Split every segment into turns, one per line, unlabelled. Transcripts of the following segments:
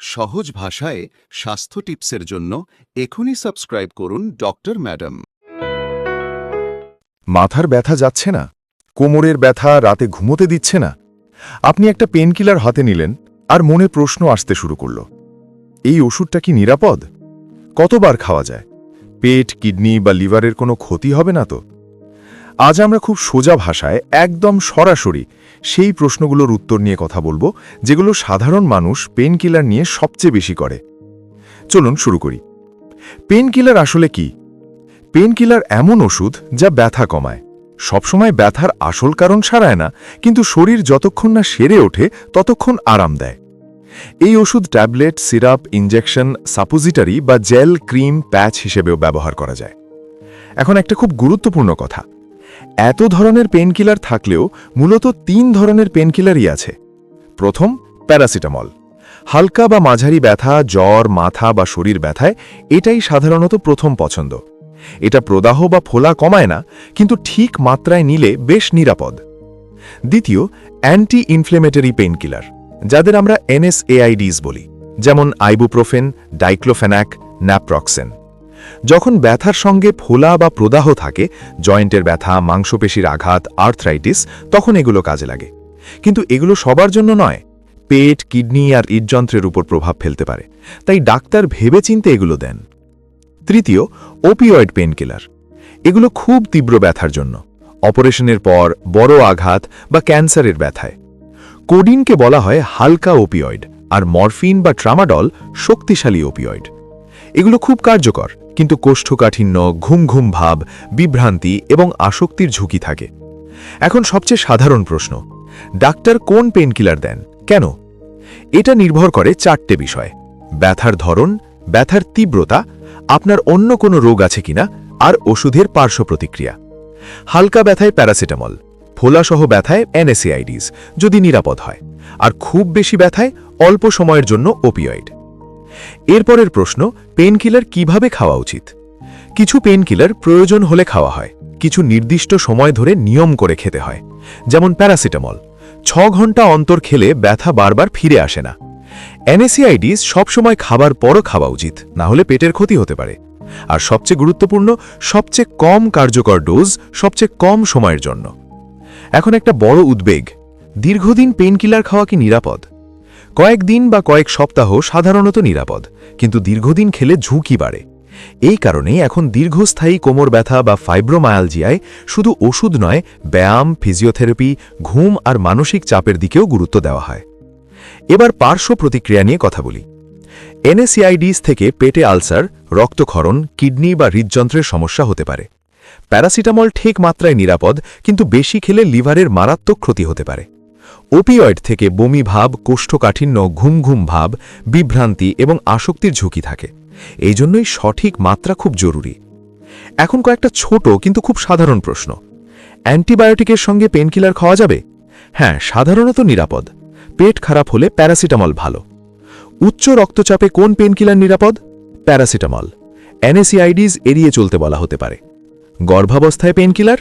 সহজ ভাষায় স্বাস্থ্য টিপসের জন্য এখনই সাবস্ক্রাইব করুন ডক্টর ম্যাডাম।
মাথার ব্যথা যাচ্ছে না, কোমরের ব্যথা রাতে ঘুমোতে দিচ্ছে না। আপনি একটা পেনকিলার হাতে নিলেন আর মনে প্রশ্ন আসতে শুরু করল, এই ওষুধটা কি নিরাপদ? কতবার খাওয়া যায়? পেট, কিডনি বা লিভারের কোনো ক্ষতি হবে না তো? আজ আমরা খুব সোজা ভাষায়, একদম সরাসরি সেই প্রশ্নগুলোর উত্তর নিয়ে কথা বলব, যেগুলো সাধারণ মানুষ পেনকিলার নিয়ে সবচেয়ে বেশি করে। চলুন শুরু করি। পেনকিলার আসলে কি? পেনকিলার এমন ওষুধ যা ব্যথা কমায়। সবসময় ব্যথার আসল কারণ সারায় না, কিন্তু শরীর যতক্ষণ না সেরে ওঠে, ততক্ষণ আরাম দেয়। এই ওষুধ ট্যাবলেট, সিরাপ ইঞ্জেকশন সাপোজিটারি বা জেল, ক্রিম, প্যাচ হিসেবেও ব্যবহার করা যায়। এখন একটা খুব গুরুত্বপূর্ণ কথা। এত ধরনের পেনকিলার থাকলেও মূলত তিন ধরনের পেনকিলারই আছে। প্রথম, প্যারাসিটামল। হালকা বা মাঝারি ব্যথা, জ্বর, মাথা বা শরীর ব্যথায় এটাই সাধারণত প্রথম পছন্দ। এটা প্রদাহ বা ফোলা কমায় না, কিন্তু ঠিক মাত্রায় নিলে বেশ নিরাপদ। দ্বিতীয় অ্যান্টি ইনফ্লেমেটরি পেইনকিলার, যাদের আমরা এনএসএআইডিস বলি, যেমন আইবুপ্রোফেন, ডাইক্লোফেনাক, ন্যাপ্রক্সেন। যখন ব্যথার সঙ্গে ফোলা বা প্রদাহ থাকে, জয়েন্টের ব্যথা, মাংসপেশির আঘাত, আর্থ্রাইটিস, তখন এগুলো কাজে লাগে। কিন্তু এগুলো সবার জন্য নয়। পেট, কিডনি আর হৃদযন্ত্রের উপর প্রভাব ফেলতে পারে। তাই ডাক্তার ভেবেচিন্তে এগুলো দেন। তৃতীয় ওপিওয়েড পেনকিলার এগুলো খুব তীব্র ব্যথার জন্য। অপারেশনের পর বড় আঘাত বা ক্যান্সারের ব্যথায়। কোডিনকে বলা হয় হালকা ওপিওয়েড আর মরফিন বা ট্রামাডল শক্তিশালী ওপিওয়েড এগুলো খুব কার্যকর। কিন্তু কোষ্ঠকাঠিন্য, ঘুম ঘুম ভাব, বিভ্রান্তি এবং আসক্তির ঝুঁকি থাকে। এখন সবচেয়ে সাধারণ প্রশ্ন, ডাক্তার কোন পেনকিলার দেন? কেন? এটা নির্ভর করে চারটে বিষয়। ব্যথার ধরন, ব্যথার তীব্রতা, আপনার অন্য কোনো রোগ আছে কিনা, আর ওষুধের পার্শ্ব প্রতিক্রিয়া। হালকা ব্যথায় প্যারাসিটামল, ফোলাসহ ব্যথায় এনএসিআইডিস, যদি নিরাপদ হয়। আর খুব বেশি ব্যথায় অল্প সময়ের জন্য ওপিওয়েড এরপরের প্রশ্ন পেনকিলার কীভাবে খাওয়া উচিত? কিছু পেনকিলার প্রয়োজন হলে খাওয়া হয়, কিছু নির্দিষ্ট সময় ধরে নিয়ম করে খেতে হয়। যেমন প্যারাসিটামল ছ ঘণ্টা অন্তর খেলে ব্যথা বারবার ফিরে আসে না। এনএসিআইডিস সবসময় খাবার পরও খাওয়া উচিত, না হলে পেটের ক্ষতি হতে পারে। আর সবচেয়ে গুরুত্বপূর্ণ, সবচেয়ে কম কার্যকর ডোজ সবচেয়ে কম সময়ের জন্য। এখন একটা বড় উদ্বেগ, দীর্ঘদিন পেনকিলার খাওয়া কি নিরাপদ? কয়েকদিন বা কয়েক সপ্তাহ সাধারণত নিরাপদ, কিন্তু দীর্ঘদিন খেলে ঝুঁকি বাড়ে। এই কারণেই এখন দীর্ঘস্থায়ী কোমর ব্যথা বা ফাইব্রোমায়ালজিয়ায় শুধু ওষুধ নয়, ব্যায়াম ফিজিওথেরাপি ঘুম আর মানসিক চাপের দিকেও গুরুত্ব দেওয়া হয়। এবার পার্শ্ব প্রতিক্রিয়া নিয়ে কথা বলি। এনএসিআইডিস থেকে পেটে আলসার, রক্তক্ষরণ, কিডনি বা হৃদযন্ত্রের সমস্যা হতে পারে। প্যারাসিটামল ঠিক মাত্রায় নিরাপদ, কিন্তু বেশি খেলে লিভারের মারাত্মক ক্ষতি হতে পারে। ওপিওয়েড থেকে বমি ভাব, কোষ্ঠকাঠিন্য ঘুম ঘুম ভাব, বিভ্রান্তি এবং আসক্তির ঝুঁকি থাকে। এই জন্যই সঠিক মাত্রা খুব জরুরি। এখন কয়েকটা ছোট কিন্তু খুব সাধারণ প্রশ্ন। অ্যান্টিবায়োটিকের সঙ্গে পেনকিলার খাওয়া যাবে? হ্যাঁ সাধারণত নিরাপদ। পেট খারাপ হলে প্যারাসিটামল ভালো। উচ্চ রক্তচাপে কোন পেনকিলার নিরাপদ? প্যারাসিটামল। এনএসিআইডিস এড়িয়ে চলতে বলা হতে পারে। গর্ভাবস্থায় পেনকিলার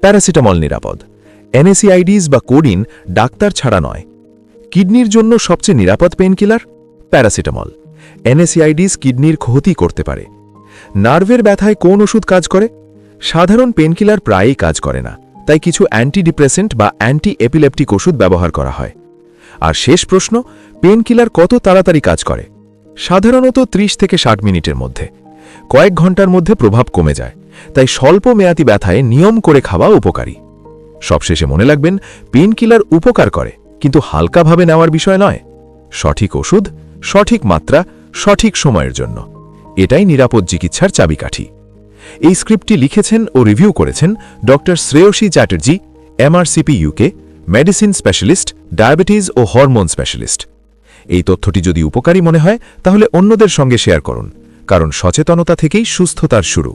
প্যারাসিটামল নিরাপদ। এনএসিআইডিস বা কোডিন ডাক্তার ছাড়া নয়। কিডনির জন্য সবচেয়ে নিরাপদ পেনকিলার প্যারাসিটামল। এনএসিআইডিস কিডনির ক্ষতি করতে পারে। নার্ভের ব্যথায় কোন ওষুধ কাজ করে? সাধারণ পেনকিলার প্রায়ই কাজ করে না, তাই কিছু অ্যান্টিডিপ্রেসেন্ট বা অ্যান্টি এপিলেপটিক ওষুধ ব্যবহার করা হয়। আর শেষ প্রশ্ন পেনকিলার কত তাড়াতাড়ি কাজ করে? সাধারণত ৩০ থেকে ষাট মিনিটের মধ্যে। কয়েক ঘণ্টার মধ্যে প্রভাব কমে যায়, তাই স্বল্প মেয়াদি ব্যথায় নিয়ম করে খাওয়া উপকারী। সবশেষে মনে রাখবেন পেনকিলার উপকার করে, কিন্তু হালকাভাবে নেওয়ার বিষয় নয়। সঠিক ওষুধ, সঠিক মাত্রা, সঠিক সময়ের জন্য। এটাই নিরাপদ চিকিৎসার চাবিকাঠি। এই স্ক্রিপ্টটি লিখেছেন ও রিভিউ করেছেন doctor Shreyasi Chatterjee MRCP UK medicine specialist, diabetes ও হরমোন স্পেশালিস্ট। এই তথ্যটি যদি উপকারী মনে হয়, তাহলে অন্যদের সঙ্গে শেয়ার করুন, কারণ সচেতনতা থেকেই সুস্থতার শুরু।